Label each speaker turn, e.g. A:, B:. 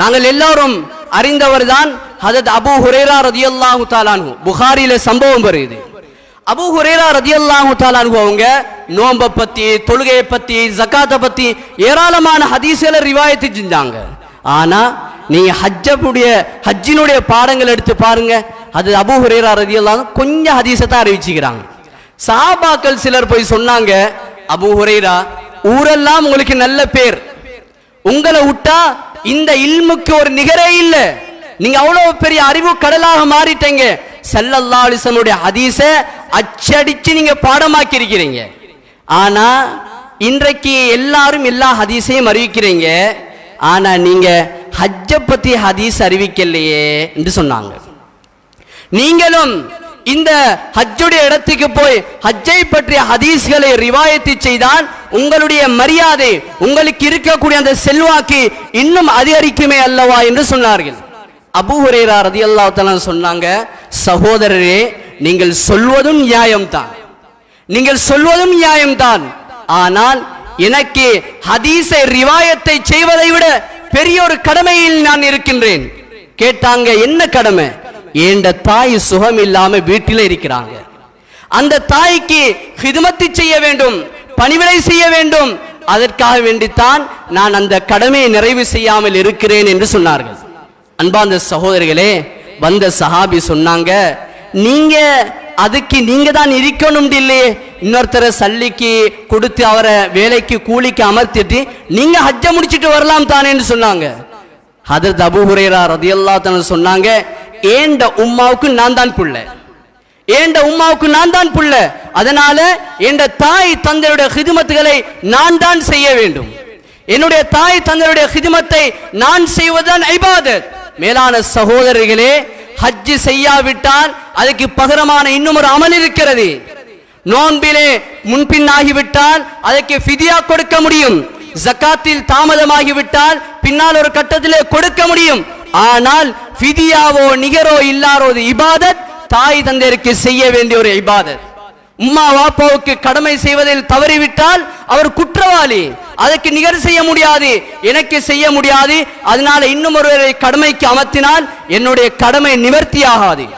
A: நாங்கள் எல்லாரும் அறிந்தவர் தான் ஹதத் அபு ஹுரேரா ரதியல்லாஹு தாலானு புகாரில சம்பவம் வருது அபு ஹுரேரா ரதியல்லாஹு தாலானு அவங்க நோம்ப பத்தி தொழுகையை பத்தி ஜக்காத்தை பத்தி ஏராளமான ஹதீஸ்களை ரிவாயத்து செஞ்சாங்க. ஆனா நீங்க ஹஜ்ஜப்புடைய ஹஜ்ஜினுடைய பாடங்கள் எடுத்து பாருங்க. அது அபு ஹுரேரா ரதியல்லாஹு கொஞ்சம் ஹதீஸை தான் அறிவிச்சுக்கிறாங்க. சாபாக்கள் சிலர் போய் சொன்னாங்க அபு ஹுரேரா ஊரெல்லாம் உங்களுக்கு நல்ல பேர். உங்களை விட்டா இந்த இல்முக்கு ஒரு நிகரே இல்லை. நீங்க அவ்வளவு பெரிய அறிவு கடலாக மாறிட்டீங்க. செல்லல்லா அலிசனுடைய ஹதீஸ அச்சடிச்சு நீங்க பாடமாக்கி இருக்கிறீங்க ஆனா இன்றைக்கு எல்லாரும் எல்லா ஹதீஸையும் அறிவிக்கிறீங்க. ஆனா நீங்க ஹஜ்ஜ பத்தி ஹதீஸ் அறிவிக்கலையே என்று சொன்னாங்க. நீங்களும் இந்த ஹஜ்ஜுடைய இடத்துக்கு போய் ஹஜ்ஜை பற்றிய ஹதீஸ்களை ரிவாயத்து செய்தால் உங்களுடைய மரியாதை உங்களுக்கு இருக்கக்கூடிய அந்த செல்வாக்கு இன்னும் அதிகரிக்குமே அல்லவா என்று சொன்னார்கள். அபு ஹுரேரா ரதியல்லாஹு சொன்னாங்க சகோதரரே நீங்கள் சொல்வதும் நியாயம்தான். நீங்கள் சொல்வதும் நியாயம்தான். ஆனால் எனக்கு ஹதீஸை ரிவாயத்தை செய்வதை விட பெரிய ஒரு கடமையில் நான் இருக்கின்றேன். கேட்டாங்க என்ன கடமை? ஏண்ட தாய் சுகம் இல்லாம வீட்டில் இருக்கிறாங்க. அந்த தாய்க்கு ஹிதுமத்தி செய்ய வேண்டும் பணிவிடை செய்ய வேண்டும். அதற்காக வேண்டித்தான் நான் அந்த கடமையை நிறைவு செய்யாமல் இருக்கிறேன் என்று சொன்னார்கள். அன்பார்ந்த சகோதரிகளே வந்த சஹாபி சொன்னாங்க நீங்க அதுக்கு நீங்க தான் இருக்கணும் இல்லையே இன்னொருத்தரை சல்லிக்கு கொடுத்து அவரை வேலைக்கு கூலிக்கு அமர்த்திட்டு நீங்க ஹஜ்ஜ முடிச்சிட்டு வரலாம் தானேன்னு சொன்னாங்க. ஹதரத் அபு ஹுரேரா ரதியல்லாஹு சொன்னாங்க ஏண்ட உம்மாவுக்கு நான் தான் புள்ள? ஏண்ட உம்மாவுக்கு நான் தான் புள்ள? அதனால என்ற தாய் தந்தையுடைய ஹிதுமத்துகளை நான் தான் செய்ய வேண்டும். என்னுடைய தாய் தந்தையுடைய ஹிதுமத்தை நான் செய்வதுதான் ஐபாதத். மேலான சகோதரர்களே ஹஜ் செய்யாவிட்டால் அதுக்கு பகரமான இன்னும் ஒரு அமல் இருக்கிறது. நோன்பிலே முன்பின்னாகிவிட்டால் அதற்கு ஃபிதியா கொடுக்க முடியும். ஜக்காத்தில் தாமதமாகிவிட்டால் பின்னால் ஒரு கட்டத்திலே கொடுக்க முடியும். ஆனால் ஃபிதியாவோ நிகரோ இல்லாரோது இபாதத். தாய் தந்தையருக்கு செய்ய வேண்டிய ஒரு இபாதத். உம்மா வாப்பாவுக்கு கடமை செய்வதில் தவறிவிட்டால் அவர் குற்றவாளி. அதற்கு நிகர் செய்ய முடியாது எனக்கு செய்ய முடியாது. அதனால இன்னும் ஒருவரை கடமைக்கு அமர்த்தினால் என்னுடைய கடமை நிவர்த்தியாகாது.